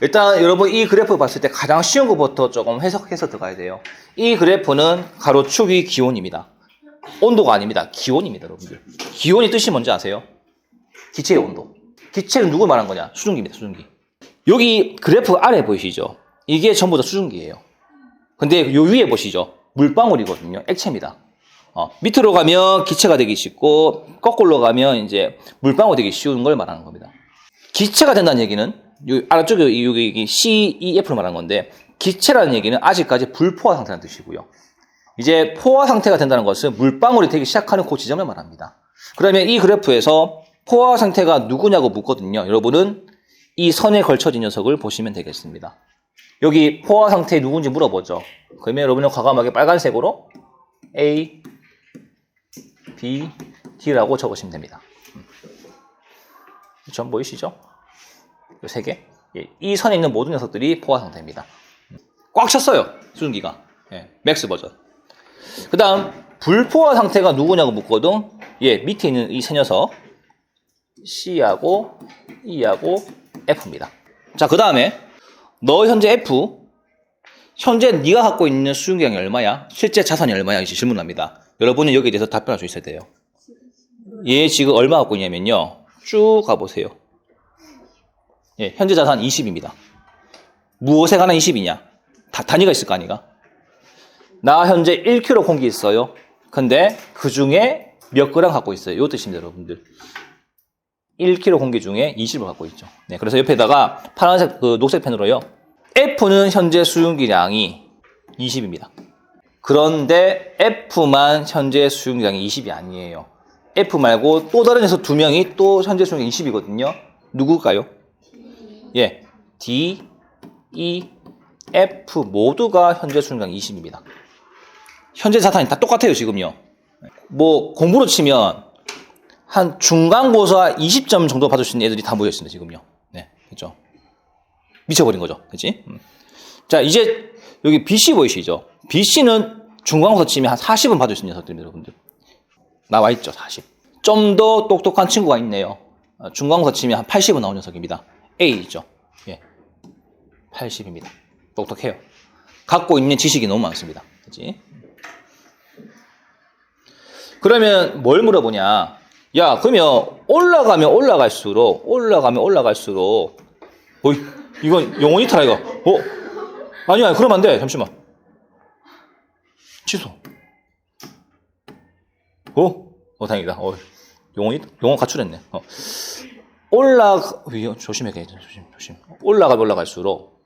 일단 여러분 이 그래프 봤을 때 가장 쉬운 것부터 조금 해석해서 들어가야 돼요. 이 그래프는 가로축이 기온입니다. 온도가 아닙니다. 기온입니다, 여러분들. 기온이 뜻이 뭔지 아세요? 기체의 온도. 기체는 누구 말한 거냐? 수증기입니다, 수증기. 여기 그래프 아래 보이시죠? 이게 전부 다 수증기예요. 근데 요 위에 보시죠? 물방울이거든요. 액체입니다. 어, 밑으로 가면 기체가 되기 쉽고 거꾸로 가면 이제 물방울 되기 쉬운 걸 말하는 겁니다. 기체가 된다는 얘기는 요 아래쪽에 여기, 여기 CEF를 말하는 건데 기체라는 얘기는 아직까지 불포화 상태라는 뜻이고요. 이제 포화 상태가 된다는 것은 물방울이 되기 시작하는 그 지점을 말합니다. 그러면 이 그래프에서 포화 상태가 누구냐고 묻거든요. 여러분은 이 선에 걸쳐진 녀석을 보시면 되겠습니다. 여기 포화 상태 누군지 물어보죠. 그러면 여러분은 과감하게 빨간색으로 A, B, D라고 적으시면 됩니다. 전 보이시죠? 이세 개. 예, 이 선에 있는 모든 녀석들이 포화 상태입니다. 꽉 찼어요. 수증기가. 예, 맥스 버전. 그 다음, 불포화 상태가 누구냐고 묻거든. 예, 밑에 있는 이 세 녀석. C하고 E하고 F입니다. 자, 그 다음에, 너 현재 F, 현재 네가 갖고 있는 수증기량이 얼마야? 실제 자산이 얼마야? 이제 질문합니다. 여러분은 여기에 대해서 답변할 수 있어야 돼요. 얘 지금 얼마 갖고 있냐면요. 쭉 가보세요. 예, 현재 자산 20입니다. 무엇에 관한 20이냐? 다, 단위가 있을 거 아니가? 나 현재 1kg 공기 있어요. 근데 그 중에 몇 그램 갖고 있어요. 요 뜻입니다, 여러분들. 1kg 공기 중에 20을 갖고 있죠. 네, 그래서 옆에다가 파란색, 그 녹색 펜으로요. F는 현재 수용기량이 20입니다. 그런데 F만 현재 수용기량이 20이 아니에요. F 말고 또 다른 녀석 두 명이 또 현재 수용이 20이거든요. 누굴까요? 예, D, E, F 모두가 현재 수용량 20입니다. 현재 자산이 다 똑같아요, 지금요. 뭐 공부로 치면 한 중간고사 20점 정도 받을 수 있는 애들이 다 모여 있습니다, 지금요. 네, 그렇죠. 미쳐버린 거죠, 그렇지? 음. 자, 이제 여기 BC 보이시죠? BC는 중간고사 치면 한 40은 받을 수 있는 녀석들입니다, 여러분들. 나와 있죠, 40. 좀 더 똑똑한 친구가 있네요. 어, 중간고사 치면 한 80은 나온 녀석입니다. A 있죠. 예. 80입니다. 똑똑해요. 갖고 있는 지식이 너무 많습니다. 그지? 그러면 뭘 물어보냐? 야, 그러면 올라가면 올라갈수록, 올라가면 올라갈수록, 어이, 이건 영원히 타라, 이거. 어? 아니야, 그러면 안 돼. 잠시만. 취소. 어? 어, 다행이다. 어, 영원히, 영원 가출했네. 어. 올라, 위험, 조심해, 조심, 조심. 올라가면 올라갈수록,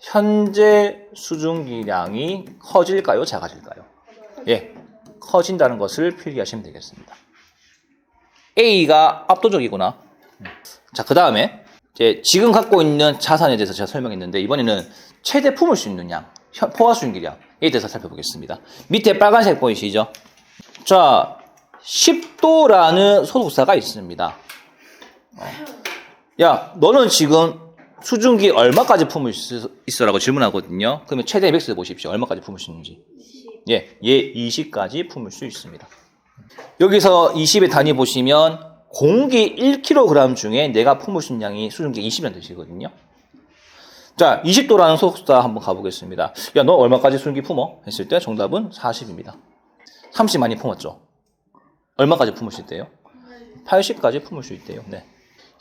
현재 수증기량이 커질까요? 작아질까요? 예, 커진다는 것을 필기하시면 되겠습니다. A가 압도적이구나. 자, 그 다음에 이제 지금 갖고 있는 자산에 대해서 제가 설명했는데 이번에는 최대 품을 수 있는 양, 현- 포화 수증기량에 대해서 살펴보겠습니다. 밑에 빨간색 보이시죠? 자, 10도라는 소속사가 있습니다. 어. 야, 너는 지금 수증기 얼마까지 품을 수 있어라고 질문하거든요. 그러면 최대 맥스 보십시오. 얼마까지 품을 수 있는지. 예, 예, 20까지 품을 수 있습니다. 여기서 20의 단위 보시면 공기 1kg 중에 내가 품을 수 있는 양이 수증기 20이라는 뜻이거든요. 자, 20도라는 소속사 한번 가보겠습니다. 야, 너 얼마까지 수증기 품어? 했을 때 정답은 40입니다. 30 많이 품었죠? 얼마까지 품을 수 있대요? 80까지 품을 수 있대요. 네.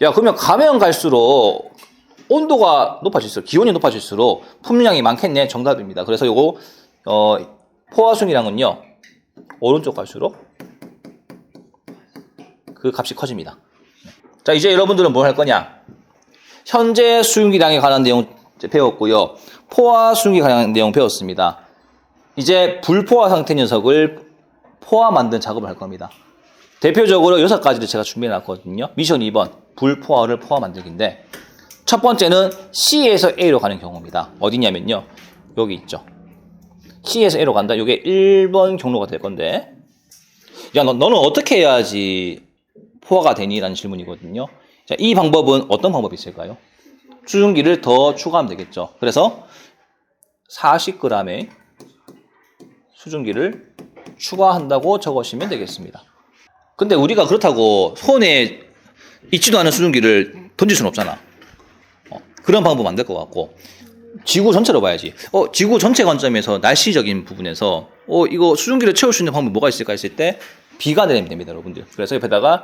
야, 그러면 가면 갈수록 온도가 높아질수록, 기온이 높아질수록 품량이 많겠네. 정답입니다. 그래서 요거, 어, 포화수량은요, 오른쪽 갈수록 그 값이 커집니다. 자, 이제 여러분들은 뭘 할 거냐? 현재 수용기량에 관한 내용 배웠고요. 포화 수용기 관한 내용 배웠습니다. 이제 불포화 상태 녀석을 포화 만든 작업을 할 겁니다. 대표적으로 여섯 가지를 제가 준비해 놨거든요. 미션 2번, 불포화를 포화 만들기인데, 첫 번째는 C에서 A로 가는 경우입니다. 어디냐면요. 여기 있죠. C에서 A로 간다. 이게 1번 경로가 될 건데, 야, 너, 너는 어떻게 해야지 포화가 되니? 라는 질문이거든요. 자, 이 방법은 어떤 방법이 있을까요? 수증기를 더 추가하면 되겠죠. 그래서 40g의 수증기를 추가한다고 적으시면 되겠습니다. 근데 우리가 그렇다고 손에 있지도 않은 수증기를 던질 수는 없잖아. 어, 그런 방법 안 될 것 같고 지구 전체로 봐야지. 어, 지구 전체 관점에서 날씨적인 부분에서 어, 이거 수증기를 채울 수 있는 방법이 뭐가 있을까 했을 때 비가 내리면 됩니다, 여러분들. 그래서 옆에다가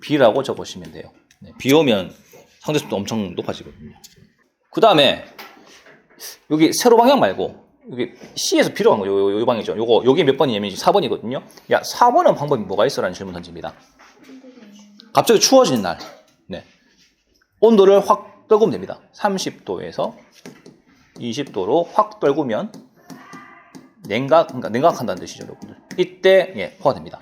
비라고 적으시면 돼요. 네, 비 오면 상대습도 엄청 높아지거든요. 그 다음에 여기 세로 방향 말고 여기 C에서 B로 간 거, 요, 요, 요 방이죠. 요거, 요게 몇 번이냐면 4번이거든요. 야, 4번은 방법이 뭐가 있어? 라는 질문 던집니다. 갑자기 추워지는 날. 네. 온도를 확 떨구면 됩니다. 30도에서 20도로 확 떨구면 냉각, 그러니까 냉각한다는 뜻이죠, 여러분들. 이때, 예, 포화됩니다.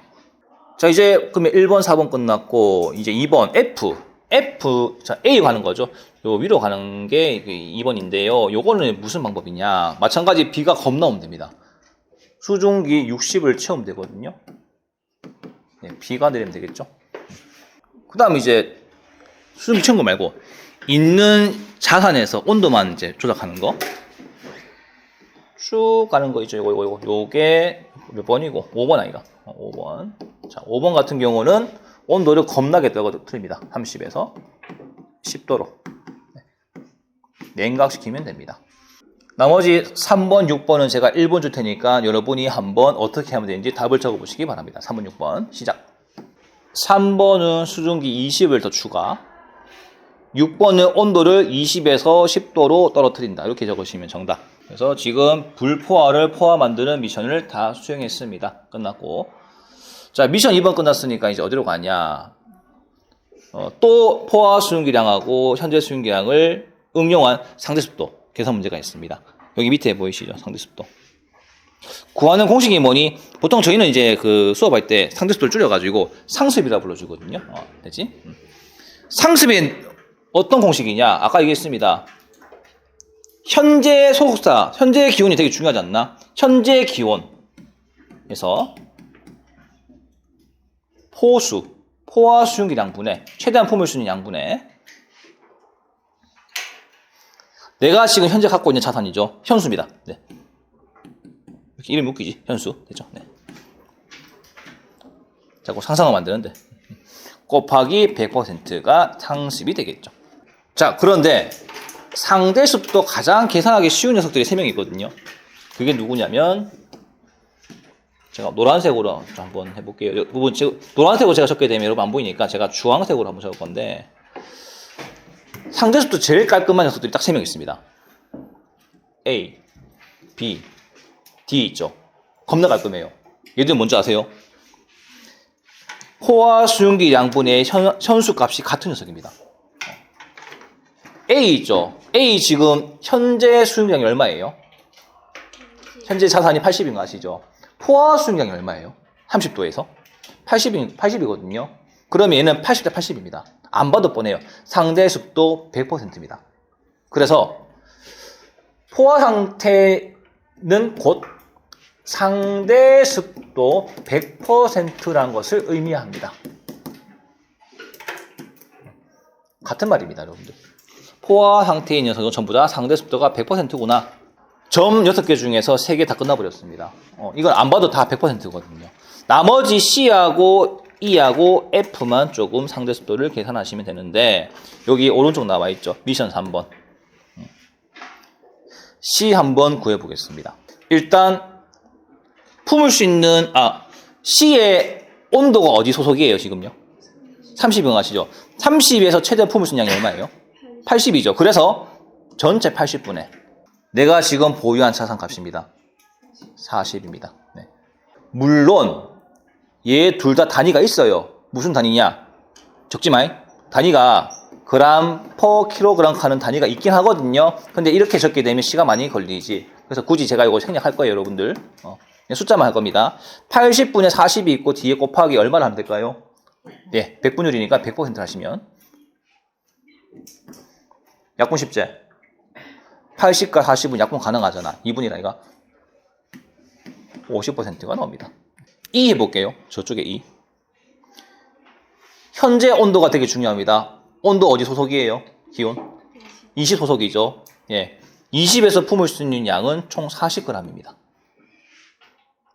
자, 이제 그러면 1번, 4번 끝났고, 이제 2번, F. F, 자, A 가는 거죠. 요 위로 가는 게 2번인데요. 요거는 무슨 방법이냐. 마찬가지 B가 겁나 오면 됩니다. 수중기 60을 채우면 되거든요. 네, B가 내리면 되겠죠. 그 다음 이제 수중기 채운 거 말고, 있는 자산에서 온도만 이제 조작하는 거. 쭉 가는 거 있죠. 요거, 요거, 요거. 요게 몇 번이고? 5번 아이가. 어, 5번. 자, 5번 같은 경우는 온도를 겁나게 떨어뜨립니다. 30에서 10도로. 냉각시키면 됩니다. 나머지 3번, 6번은 제가 1번 줄 테니까 여러분이 한번 어떻게 하면 되는지 답을 적어 보시기 바랍니다. 3번, 6번. 시작. 3번은 수증기 20을 더 추가. 6번은 온도를 20에서 10도로 떨어뜨린다. 이렇게 적으시면 정답. 그래서 지금 불포화를 포화 만드는 미션을 다 수행했습니다. 끝났고. 자, 미션 2번 끝났으니까 이제 어디로 가냐. 어, 또 포화 수용기량하고 현재 수용기량을 응용한 상대습도 계산 문제가 있습니다. 여기 밑에 보이시죠? 상대습도. 구하는 공식이 뭐니? 보통 저희는 이제 그 수업할 때 상대습도를 줄여가지고 상습이라 불러주거든요. 어, 되지? 음. 상습이 어떤 공식이냐? 아까 얘기했습니다. 현재 소속사, 현재 기온이 되게 중요하지 않나? 현재 기온에서 포수, 포화 수용기량 분해, 최대한 품을 수 있는 양분해. 내가 지금 현재 갖고 있는 자산이죠. 현수입니다. 네. 이름이 웃기지? 현수. 됐죠? 네. 자꾸 상상을 만드는데. 곱하기 100%가 상습이 되겠죠. 자, 그런데 상대습도 가장 계산하기 쉬운 녀석들이 3명이 있거든요. 그게 누구냐면, 제가 노란색으로 좀 한번 해볼게요. 이 부분 지금 노란색으로 제가 적게 되면 여러분 안 보이니까 제가 주황색으로 한번 적을 건데 상대수도 제일 깔끔한 녀석들이 딱세명 있습니다. A, B, D 있죠. 겁나 깔끔해요. 얘들 뭔지 아세요? 포화 수용기 양분의 현, 현수 값이 같은 녀석입니다. A 있죠. A 지금 현재 수용량이 얼마예요? 현재 자산이 80인 거 아시죠? 포화 수용량이 얼마예요? 30도에서 80이 80이거든요. 그러면 얘는 80대 80입니다. 안 봐도 뻔해요. 상대 습도 100%입니다. 그래서 포화 상태는 곧 상대 습도 100%라는 것을 의미합니다. 같은 말입니다, 여러분들. 포화 상태의 녀석은 전부 다 상대 습도가 100%구나. 점 6개 중에서 3개 다 끝나버렸습니다. 어, 이건 안 봐도 다 100%거든요. 나머지 C하고 E하고 F만 조금 상대 습도를 계산하시면 되는데, 여기 오른쪽 나와 있죠. 미션 3번. C 한번 구해보겠습니다. 일단, 품을 수 있는, 아, C의 온도가 어디 소속이에요, 지금요? 30인 아시죠? 30에서 최대 품을 수 있는 양이 얼마예요? 80이죠. 그래서 전체 80분의 내가 지금 보유한 자산 값입니다. 40입니다. 네. 물론 얘 둘 다 단위가 있어요. 무슨 단위냐? 적지 마이. 단위가 그람 퍼 킬로그램 하는 단위가 있긴 하거든요. 근데 이렇게 적게 되면 시간 많이 걸리지. 그래서 굳이 제가 이거 생략할 거예요, 여러분들. 어, 숫자만 할 겁니다. 80분에 40이 있고 뒤에 곱하기 얼마를 하면 될까요? 네, 100분율이니까 100% 하시면 약분 10제 80과 40은 약분 가능하잖아 2분이라 이가 50%가 나옵니다 2 해볼게요 저쪽에 2 현재 온도가 되게 중요합니다 온도 어디 소속이에요? 기온? 20 소속이죠 예. 20에서 품을 수 있는 양은 총 40g입니다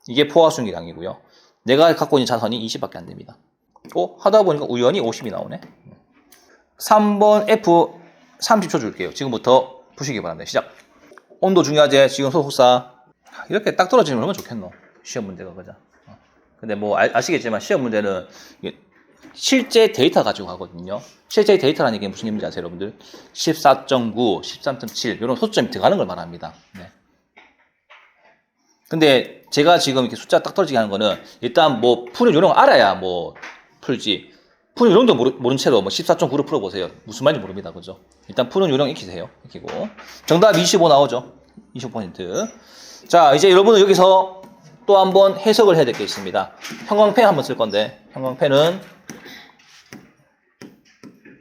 이게 포화순기량이고요 내가 갖고 있는 자산이 20밖에 안 됩니다 어? 하다 보니까 우연히 50이 나오네 3번 F 30초 줄게요. 지금부터 푸시기 바랍니다. 시작. 온도 중요하지? 지금 소속사. 이렇게 딱 떨어지면 얼마나 좋겠노? 시험 문제가, 그죠? 어. 근데 뭐 아, 시겠지만 시험 문제는 실제 데이터 가지고 가거든요. 실제 데이터라는 게 무슨 의미인지 아세요, 여러분들? 14.9, 13.7 이런 소점이 들어가는 걸 말합니다. 네. 근데 제가 지금 이렇게 숫자 딱 떨어지게 하는 거는 일단 뭐 푸는 요령을 알아야 뭐 풀지. 푸는 요령도 모르, 모른 채로 뭐 14.9를 풀어보세요. 무슨 말인지 모릅니다. 그죠? 일단 푸는 요령 익히세요. 익히고. 정답 25 나오죠? 25%. 자, 이제 여러분은 여기서 또 한번 해석을 해야 될 게 있습니다. 형광펜 한번 쓸 건데, 형광펜은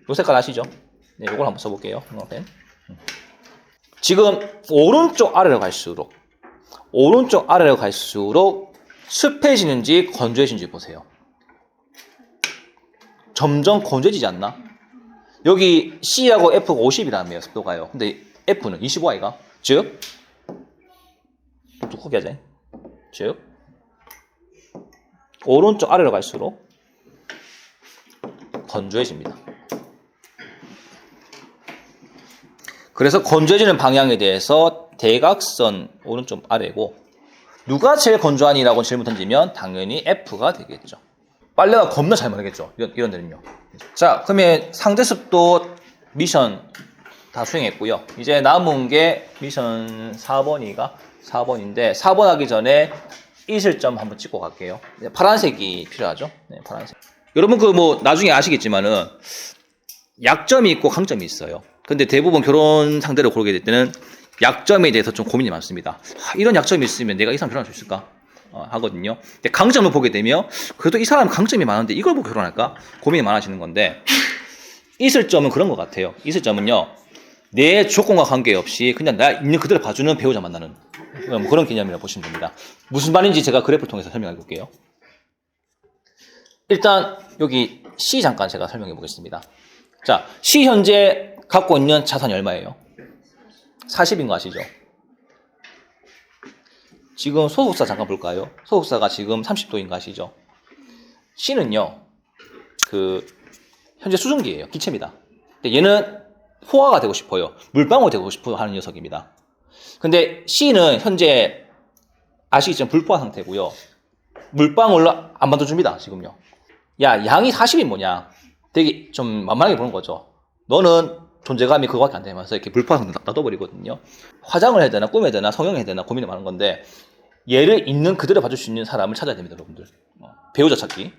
요 색깔 아시죠? 네, 요걸 한번 써볼게요. 형광펜. 음. 지금 오른쪽 아래로 갈수록 오른쪽 아래로 갈수록 습해지는지 건조해지는지 보세요. 점점 건조해지지 않나? 여기 C하고 F가 50이라며요, 습도가요. 근데 F는 25아이가? 즉, 또 크게 하자. 즉, 오른쪽 아래로 갈수록 건조해집니다. 그래서 건조해지는 방향에 대해서 대각선 오른쪽 아래고 누가 제일 건조하니라고 질문 던지면 당연히 F가 되겠죠. 빨래가 겁나 잘 마르겠죠. 이런, 이런 데는요. 자, 그러면 상대 습도 미션 다 수행했고요. 이제 남은 게 미션 4번이가 4번인데 4번 하기 전에 이슬점 한번 찍고 갈게요. 이제 파란색이 필요하죠. 네, 파란색. 여러분 그 뭐 나중에 아시겠지만은 약점이 있고 강점이 있어요. 근데 대부분 결혼 상대를 고르게 될 때는 약점에 대해서 좀 고민이 많습니다. 아, 이런 약점이 있으면 내가 이 사람 결혼할 수 있을까? 어, 하거든요. 근데 강점을 보게 되면 그래도 이 사람 강점이 많은데 이걸 보고 결혼할까? 고민이 많아지는 건데 있을 점은 그런 것 같아요. 있을 점은요. 내 조건과 관계없이 그냥 나 있는 그대로 봐주는 배우자 만나는 어, 뭐 그런 개념이라고 보시면 됩니다. 무슨 말인지 제가 그래프를 통해서 설명해 볼게요. 일단 여기 C 잠깐 제가 설명해 보겠습니다. 자, C 현재 갖고 있는 자산이 얼마예요? 40인 거 아시죠? 지금 소속사 잠깐 볼까요? 소속사가 지금 30도인 거 아시죠? C는요, 그, 현재 수증기예요. 기체입니다. 근데 얘는 포화가 되고 싶어요. 물방울 되고 싶어 하는 녀석입니다. 근데 C는 현재 아시겠지만 불포화 상태고요. 물방울로 안 만들어줍니다. 지금요. 야, 양이 40이 뭐냐? 되게 좀 만만하게 보는 거죠. 너는 존재감이 그거밖에 안 되면서 이렇게 상태 놔둬버리거든요. 화장을 해야 되나, 꾸며야 되나, 성형해야 되나 고민이 많은 건데, 얘를 있는 그대로 봐줄 수 있는 사람을 찾아야 됩니다, 여러분들. 어, 배우자 찾기.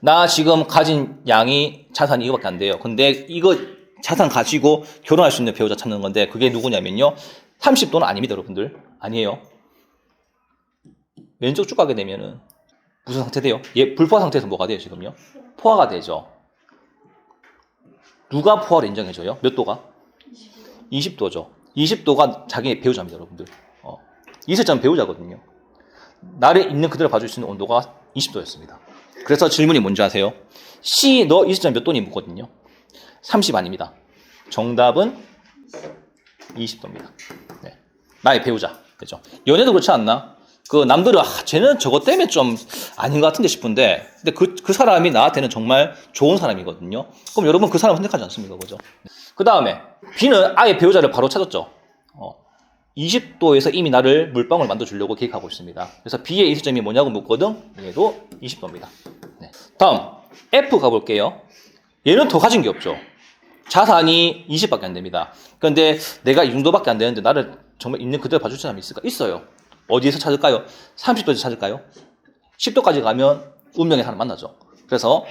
나 지금 가진 양이 자산이 이거밖에 안 돼요. 근데 이거 자산 가지고 결혼할 수 있는 배우자 찾는 건데, 그게 누구냐면요. 30도는 아닙니다, 여러분들. 아니에요. 왼쪽 쭉 가게 되면은, 무슨 상태 돼요? 얘 불포화 상태에서 뭐가 돼요, 지금요? 포화가 되죠. 누가 포화를 인정해줘요? 몇 도가? 20도 죠. 20도가 자기 배우자입니다, 여러분들. 어. 이슬점 배우자거든요. 나를 있는 그대로 봐줄 수 있는 온도가 20도였습니다. 그래서 질문이 뭔지 아세요? C 너 이슬점 몇 도니 묻거든요. 30 아닙니다. 정답은 20도입니다. 네. 나의 배우자. 그죠? 연애도 그렇지 않나? 그 남들은 아, 쟤는 저것 때문에 좀 아닌 것 같은데 싶은데 근데 그, 그 사람이 나한테는 정말 좋은 사람이거든요. 그럼 여러분 그 사람 선택하지 않습니까? 그죠? 그 다음에 B는 아예 배우자를 바로 찾았죠. 어, 20도에서 이미 나를 물방울 만들어 주려고 계획하고 있습니다. 그래서 B의 이수점이 뭐냐고 묻거든. 얘도 20도입니다. 네. 다음 F 가볼게요. 얘는 더 가진 게 없죠. 자산이 20밖에 안 됩니다. 그런데 내가 이 정도밖에 안 되는데 나를 정말 있는 그대로 봐줄 사람이 있을까? 있어요. 어디에서 찾을까요? 30도에서 찾을까요? 10도까지 가면 운명의 사람 만나죠. 그래서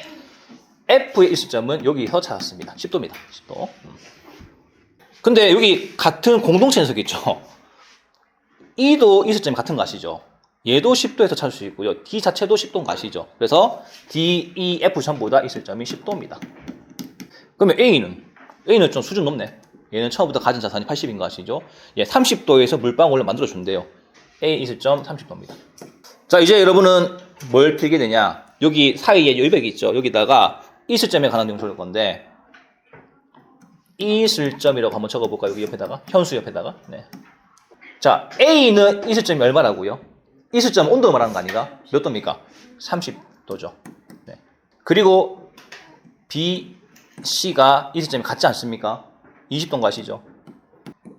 F의 일수점은 여기서 찾았습니다. 10도입니다. 10도. 음. 근데 여기 같은 공동체 녀석 있죠. E도 일수점이 같은 거 아시죠? 얘도 10도에서 찾을 수 있고요. D 자체도 10도인 거 아시죠? 그래서 D, E, F 전부 다 일수점이 10도입니다. 그러면 A는? A는 좀 수준 높네. 얘는 처음부터 가진 자산이 80인 거 아시죠? 얘 30도에서 물방울을 만들어 준대요. A 이슬점 30도입니다. 자, 이제 여러분은 뭘 필게 되냐? 여기 사이에 열백이 있죠. 여기다가 이슬점에 관한 내용 적을 건데, 이슬점이라고 한번 적어볼까요? 여기 옆에다가? 현수 옆에다가? 네. 자, A는 이슬점이 얼마라고요? 이슬점 온도 말하는 거 아닌가? 몇 도입니까? 30도죠. 네. 그리고 B C가 이 시점이 같지 않습니까? 20도인 거 아시죠?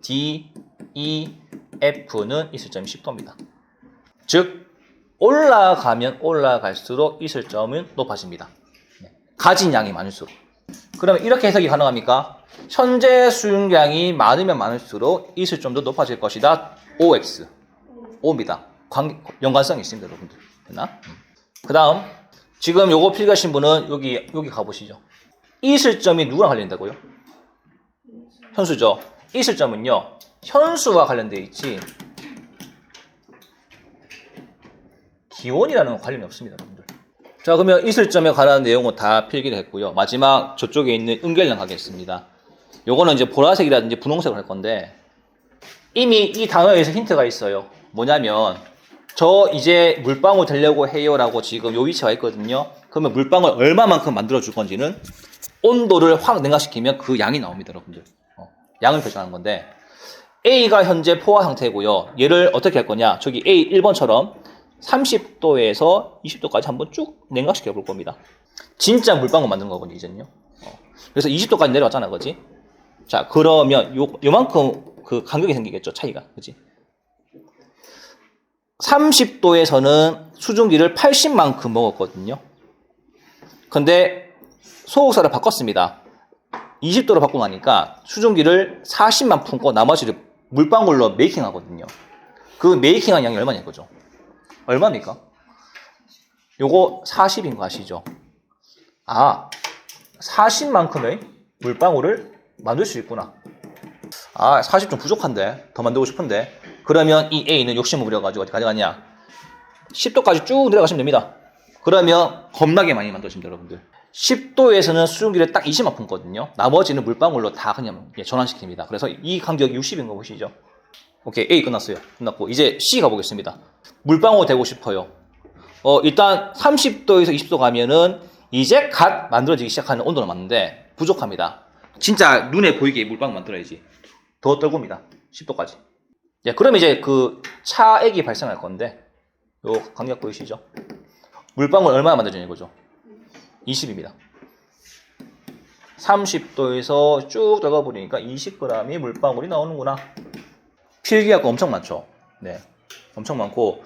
D, E, F는 이 시점이 10도입니다. 즉 올라가면 올라갈수록 이 실점은 높아집니다. 네. 가진 양이 많을수록. 그러면 이렇게 해석이 가능합니까? 현재 수용량이 많으면 많을수록 이 실점도 높아질 것이다. OX. O입니다. 관, 연관성이 있습니다, 여러분들. 됐나? 그 다음, 지금 요거 필기하신 분은 여기, 여기 가보시죠. 이 실점이 누구랑 관련된다고요? 현수죠. 이 실점은요, 현수와 관련되어 있지, 기온이라는 관련이 없습니다, 여러분들. 자, 그러면 이 실점에 관한 내용은 다 필기를 했고요. 마지막 저쪽에 있는 은결량 하겠습니다. 요거는 이제 보라색이라든지 분홍색을 할 건데, 이미 이 단어에서 힌트가 있어요. 뭐냐면, 저 이제 물방울 되려고 해요라고 지금 요 위치에 와 있거든요. 그러면 물방울 얼마만큼 만들어 줄 건지는 온도를 확 냉각시키면 그 양이 나옵니다, 여러분들. 어, 양을 표시하는 건데, A가 현재 포화 상태고요. 얘를 어떻게 할 거냐? 저기 A 1번처럼 30도에서 20도까지 한번 쭉 냉각시켜 볼 겁니다. 진짜 물방울 만드는 거거든요, 이제는요. 어. 그래서 20도까지 내려왔잖아, 그지? 자, 그러면 요, 요만큼 그 간격이 생기겠죠, 차이가. 그지? 30도에서는 수증기를 80만큼 먹었거든요. 근데 소속사를 바꿨습니다. 20도로 바꾸고 나니까 수증기를 40만 품고 나머지를 물방울로 메이킹 하거든요. 그 메이킹한 양이 얼마냐 이거죠. 얼마입니까? 요거 40인 거 아시죠? 아, 40만큼의 물방울을 만들 수 있구나. 아, 40 좀 부족한데. 더 만들고 싶은데. 그러면 이 A는 욕심을 부려가지고 어디 가져가냐? 10도까지 쭉 내려가시면 됩니다. 그러면 겁나게 많이 만들어집니다, 여러분들. 10도에서는 수증기를 딱 20만 품거든요. 나머지는 물방울로 다 그냥 예, 전환시킵니다. 그래서 이 간격이 60인 거 보시죠. 오케이, A 끝났어요. 끝났고, 이제 C 가보겠습니다. 물방울 되고 싶어요. 어, 일단 30도에서 20도 가면은 이제 갓 만들어지기 시작하는 온도는 맞는데 부족합니다. 진짜 눈에 보이게 물방울 만들어야지. 더 떨굽니다. 10도까지. 예, 그럼 이제 그 차액이 발생할 건데, 요 간격 보이시죠? 물방울 얼마나 만들어지는 거죠? 20입니다. 30도에서 쭉 들어가 버리니까 20g이 물방울이 나오는구나. 필기할 거 엄청 많죠. 네. 엄청 많고,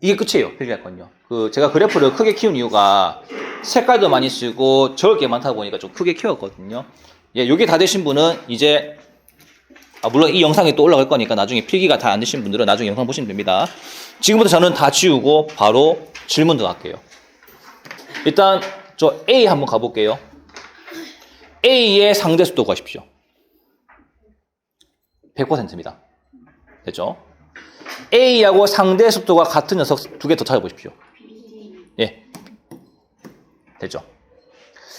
이게 끝이에요. 필기할 건요. 그, 제가 그래프를 크게 키운 이유가 색깔도 많이 쓰고 적을 게 많다 보니까 좀 크게 키웠거든요. 예, 요게 다 되신 분은 이제, 아, 물론 이 영상이 또 올라갈 거니까 나중에 필기가 다 안 되신 분들은 나중에 영상 보시면 됩니다. 지금부터 저는 다 지우고 바로 질문 들어갈게요. 일단, 저 A 한번 가볼게요. A의 상대 속도 구하십시오. 100%입니다. 됐죠? A하고 상대 속도가 같은 녀석 두 개 더 찾아보십시오. 예. 됐죠?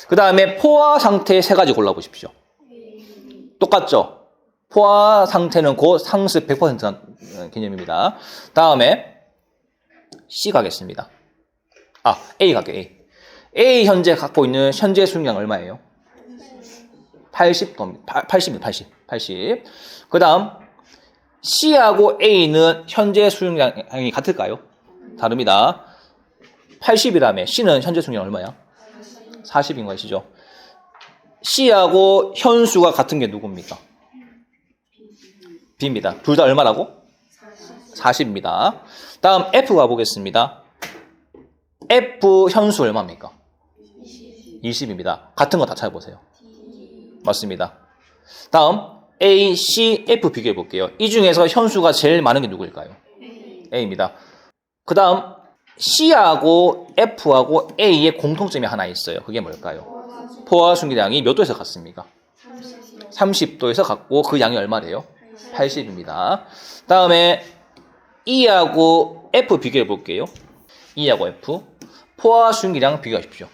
그 다음에 포화 상태 세 가지 골라보십시오. 똑같죠? 포화 상태는 곧 상습 100% 개념입니다. 다음에 C 가겠습니다. 아, A 갈게요, A. A 현재 갖고 있는 현재 수용량 얼마예요? 80도, 80입니다, 80. 80. 그 다음, C하고 A는 현재 수용량이 같을까요? 다릅니다. 80이라며 C는 현재 수용량 얼마야? 40인 거 아시죠? C하고 현수가 같은 게 누굽니까? B입니다. 둘 다 얼마라고? 40입니다. 다음 F 가보겠습니다. F 현수 얼마입니까? 20입니다. 같은 거 다 찾아보세요. 맞습니다. 다음 A, C, F 비교해 볼게요. 이 중에서 현수가 제일 많은 게 누구일까요? A입니다. 그 다음 C하고 F하고 A의 공통점이 하나 있어요. 그게 뭘까요? 포화 순기량이 몇 도에서 같습니까? 30도에서 같고 그 양이 얼마래요? 80입니다. 다음에 E하고 F 비교해 볼게요. E하고 F 포화 순기량 비교하십시오.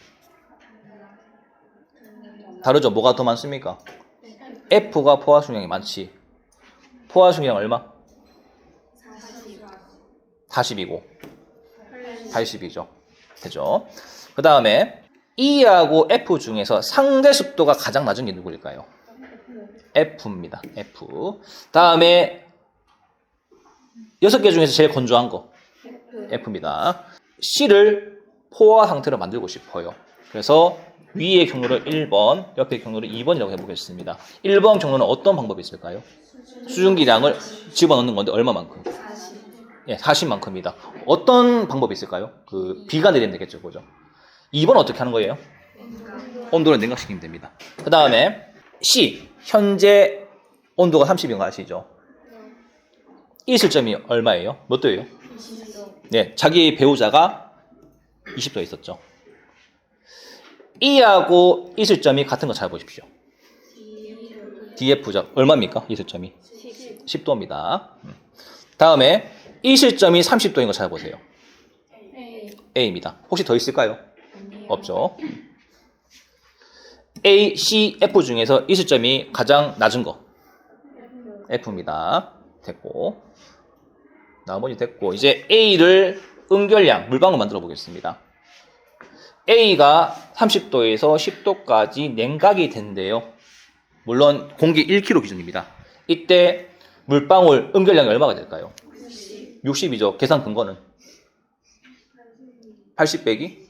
다르죠? 뭐가 더 많습니까? F가 포화 순량이 많지. 포화 순량 얼마? 40이고 80이죠. 되죠? 그 다음에 E하고 F 중에서 상대 습도가 가장 낮은 게 누구일까요? F입니다. F. 다음에 여섯 개 중에서 제일 건조한 거 F입니다. C를 포화 상태로 만들고 싶어요. 그래서 위의 경로를 1번, 옆의 경로를 2번이라고 해보겠습니다. 1번 경로는 어떤 방법이 있을까요? 수증기량을 집어넣는 건데 얼마만큼? 40. 예, 40만큼이다. 어떤 방법이 있을까요? 그 비가 내리면 되겠죠, 그죠? 2번 어떻게 하는 거예요? 온도를 냉각시키면 됩니다. 그 다음에 C 현재 온도가 30인 거 아시죠? 이 실점이 얼마예요? 몇 도예요? 20도. 네, 자기 배우자가 20도에 있었죠. E하고 이 실점이 같은 거 잘 보십시오. DF죠. 얼마입니까? 이 실점이 10. 10 도입니다. 다음에 이 실점이 30도인 거 잘 보세요. A. A입니다. 혹시 더 있을까요? 없죠. A, C, F 중에서 이 시점이 가장 낮은 거 F입니다. 됐고 나머지 됐고 이제 A를 응결량 물방울 만들어 보겠습니다. A가 30도에서 10도까지 냉각이 된대요. 물론 공기 1kg 기준입니다. 이때 물방울 응결량이 얼마가 될까요? 90. 60 이죠. 계산 근거는 80 빼기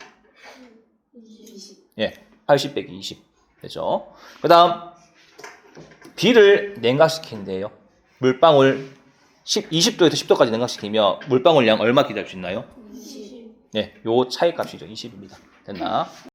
20. 예, 80 빼기 20 되죠. 그 다음 비를 냉각시킨대요. 물방울 10, 20도에서 10도까지 냉각시키면 물방울 양 얼마 기다릴 수 있나요? 20. 예, 요 차이 값이죠. 20입니다. 됐나?